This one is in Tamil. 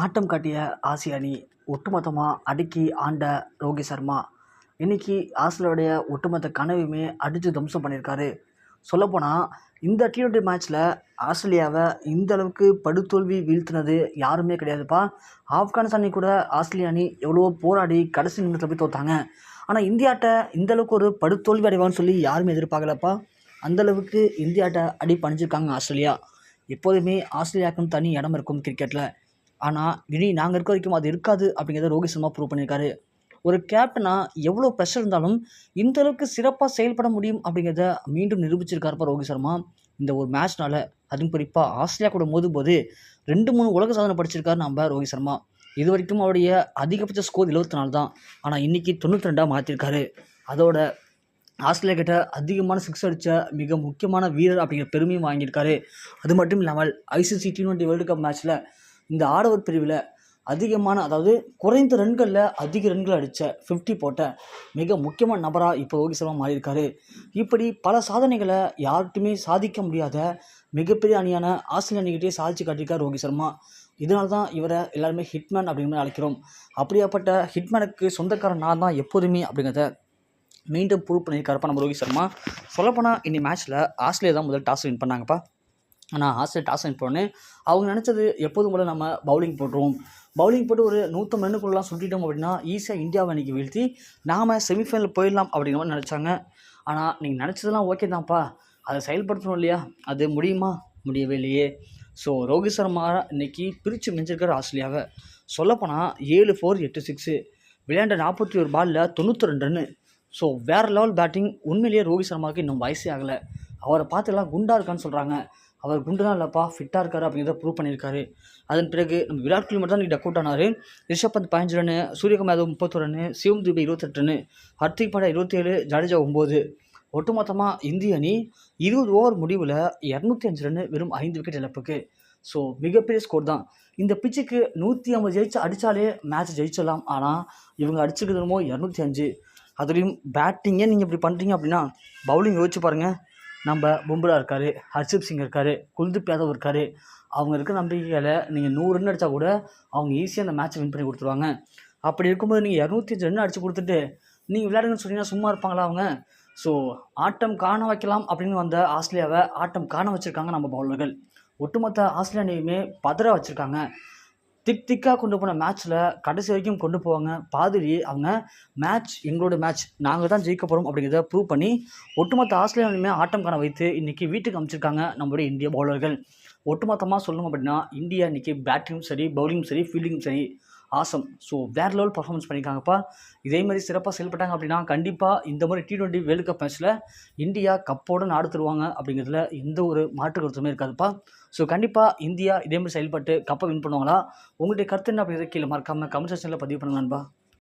ஆட்டம் காட்டிய ஆசிய அணி ஒட்டுமொத்தமாக அடுக்கி ஆண்ட ரோஹித் சர்மா. இன்னைக்கு ஆஸ்திரேலியாவுடைய ஒட்டுமொத்த கனவையுமே அடித்து தம்சம் பண்ணியிருக்காரு. சொல்லப்போனால் இந்த டி ட்வெண்ட்டி மேட்ச்சில் ஆஸ்திரேலியாவை இந்த அளவுக்கு படுதோல்வி வீழ்த்தினது யாருமே கிடையாதுப்பா. ஆப்கானிஸ்தானி கூட ஆஸ்திரேலியா அணி எவ்வளோ போராடி கடைசி நிமிடத்தில் போய் தோத்தாங்க. ஆனால் இந்தியாட்ட இந்த அளவுக்கு ஒரு படுதோல்வி அடைவான்னு சொல்லி யாருமே எதிர்பார்க்கலப்பா. அந்தளவுக்கு இந்தியாட்ட அடி பணிஞ்சிருக்காங்க ஆஸ்திரேலியா. எப்போதுமே ஆஸ்திரேலியாவுக்கும் தனி இடம் இருக்கும் கிரிக்கெட்டில் ஆனால் இனி நாங்கள் இருக்க வரைக்கும் அது இருக்காது அப்படிங்கிறத ரோஹித் சர்மா ப்ரூவ் பண்ணியிருக்காரு. ஒரு கேப்டனாக எவ்வளோ ப்ரெஷர் இருந்தாலும் இந்த அளவுக்கு சிறப்பாக செயல்பட முடியும் அப்படிங்கிறத மீண்டும் நிரூபிச்சிருக்காருப்பா ரோஹித் சர்மா. இந்த ஒரு மேட்ச்னால அதுவும் குறிப்பாக ஆஸ்திரேலியா கூட மோதும்போது ரெண்டு மூணு உலக சாதனை படிச்சிருக்காரு நம்ம ரோஹித் சர்மா. இது வரைக்கும் அவருடைய அதிகபட்ச ஸ்கோர் இருபத்தி நாலு தான். ஆனால் இன்றைக்கி தொண்ணூற்றி ரெண்டாக மாற்றிருக்காரு அதோட ஆஸ்திரேலியா கிட்ட அதிகமான சிக்ஸ் அடித்த மிக முக்கியமான வீரர் அப்படிங்கிற பெருமையும் வாங்கியிருக்காரு. அது மட்டும் இல்லாமல் ICC T twenty world cup மேட்ச்சில் இந்த ஆடவர் பிரிவில் அதிகமான அதாவது குறைந்த ரன்களில் அதிக ரன்கள் அடித்த ஃபிஃப்டி போட்ட மிக முக்கியமான நபராக இப்போ ரோஹித் சர்மா மாறியிருக்காரு. இப்படி பல சாதனைகளை யார்கிட்டுமே சாதிக்க முடியாத மிகப்பெரிய அணியான ஆஸ்திரேலிய அணிகிட்டே சாதிச்சு காட்டியிருக்கார் ரோஹித் சர்மா. இதனால தான் இவரை எல்லாருமே ஹிட்மேன் அப்படிங்கிற மாதிரி அழைக்கிறோம். அப்படியாப்பட்ட ஹிட்மேனுக்கு சொந்தக்காரன் நான் தான் எப்போதுமே அப்படிங்கிறத மீண்டும் ப்ரூவ் பண்ணியிருக்காருப்பா நம்ம ரோஹித் சர்மா. சொல்லப்போனால் இன்னி மேட்ச்சில் ஆஸ்திரேலியா தான் முதல் டாஸ் வின் பண்ணாங்கப்பா. ஆனால் ஆசை டாஸ் அண்ட் போனேன் அவங்க நினச்சது எப்போதும் போல் நம்ம பவுலிங் போடுறோம் பவுலிங் போட்டு ஒரு நூற்றம்பது ரன்னுக்குள்ளலாம் சுட்டிட்டோம் அப்படின்னா ஈஸியாக இந்தியாவை அன்றைக்கி வீழ்த்தி நாம் செமிஃபைனல் போயிடலாம் அப்படிங்கிற மாதிரி நினச்சாங்க. ஆனால் நீங்கள் நினச்சதெல்லாம் ஓகே தான்ப்பா. அதை செயல்படுத்தணும் இல்லையா? அது முடியுமா? முடியவே இல்லையே. ஸோ ரோஹித் சர்மா இன்னைக்கு பிரித்து மிஞ்சிருக்கார் ஆஸ்திரேலியாவை. சொல்லப்போனால் ஏழு ஃபோர் எட்டு சிக்ஸு விளையாண்ட நாற்பத்தி ஒரு பாலில் தொண்ணூற்றி ரெண்டு ரன்னு ஸோ வேறு லெவல் பேட்டிங் உண்மையிலேயே ரோஹித் சர்மாவுக்கு இன்னும் வயசே ஆகலை. அவரை பார்த்துலாம் குண்டா இருக்கான்னு சொல்கிறாங்க அவர் குண்டுலாம் இல்லைப்பா ஃபிட்டாக இருக்கார் அப்படிங்கிறத ப்ரூவ் பண்ணியிருக்காரு. அதன் பிறகு நம்ம விராட் கோலி மட்டும் தான் இன்றைக்கி டக் அவுட் ஆனார். ரிஷப் பந்த் பதினஞ்சு ரன்னு சூரியகுமார் யாதவ் முப்பத்தொரு ரன்னு சிவம் தூபி இருபத்தெட்டு ரன்னு ஹர்திக் பாண்டா இருபத்தேழு ஜடேஜா ஒம்பது. ஒட்டுமொத்தமாக இந்திய அணி இருபது ஓவர் முடிவில் இரநூத்தி அஞ்சு ரன்னு வெறும் ஐந்து விக்கெட் இழப்புக்கு. ஸோ மிகப்பெரிய ஸ்கோர் தான். இந்த பிச்சுக்கு நூற்றி ஐம்பது ஜெயிச்சு அடித்தாலே மேட்ச் ஜெயிச்சிடலாம். ஆனால் இவங்க அடிச்சிருக்கிறது என்னமோ இரநூத்தி அஞ்சு அதுலேயும் பேட்டிங்கே நீங்கள் இப்படி பண்ணுறீங்க அப்படின்னா பவுலிங் யோசிச்சு பாருங்கள் நம்ம பும்ரா இருக்கார் ஹர்ஷிப் சிங் இருக்கார் குல்தீப் யாதவ் இருக்கார் அவங்க இருக்க நம்பிக்கையில் நீங்கள் நூறு ரன் அடித்தா கூட அவங்க ஈஸியாக அந்த மேட்ச்சை வின் பண்ணி கொடுத்துருவாங்க. அப்படி இருக்கும்போது நீங்கள் இரநூத்தி அஞ்சு ரன் அடித்து கொடுத்துட்டு நீங்கள் விளையாடுங்கன்னு சொன்னீங்கன்னா சும்மா இருப்பாங்களா அவங்க? ஸோ ஆட்டம் காண வைக்கலாம் அப்படின்னு வந்த ஆஸ்திரேலியாவை ஆட்டம் காண வச்சுருக்காங்க நம்ம பவுலர்கள் ஒட்டுமொத்த ஆஸ்திரேலியா அணியுமே பதற வச்சுருக்காங்க. திக் திக்காக கொண்டு போன மேட்ச்சில் கடைசி வரைக்கும் கொண்டு போவாங்க. பாதிரி அவங்க மேட்ச் எங்களோட மேட்ச் நாங்கள் தான் ஜெயிக்க போகிறோம் அப்படிங்கிறத ப்ரூவ் பண்ணி ஒட்டுமொத்த ஆஸ்திரேலியாவிலுமே ஆட்டம் காண வைத்து இன்றைக்கி வீட்டுக்கு அமைச்சிருக்காங்க நம்மளுடைய இந்திய பவுலர்கள் ஒட்டுமொத்தமாக சொல்லணும் அப்படின்னா இந்தியா இன்றைக்கி பேட்டிங்கும் சரி பவுலிங்கும் சரி ஃபீல்டிங்கும் சரி. ஆசம் ஸோ வேறு லெவல் பர்ஃபார்மன்ஸ் பண்ணியிருக்காங்கப்பா இதே மாதிரி சிறப்பாக செயல்பட்டாங்க அப்படின்னா கண்டிப்பாக இந்த மாதிரி டி டுவெண்ட்டி வேர்ல்டு கப் மேட்ச்சில் இந்தியா கப்போடு நாடு தருவாங்க அப்படிங்கிறதுல எந்த ஒரு மாற்று கருத்துமே இருக்காதுப்பா. ஸோ கண்டிப்பாக இந்தியா இதே மாதிரி செயல்பட்டு கப்பை வின் பண்ணுவாங்களா? உங்களுடைய கருத்து என்ன அப்படிங்கிறத கீழே மறக்காமல் கமெண்ட் செக்ஷனில் பதிவு பண்ணலான்பா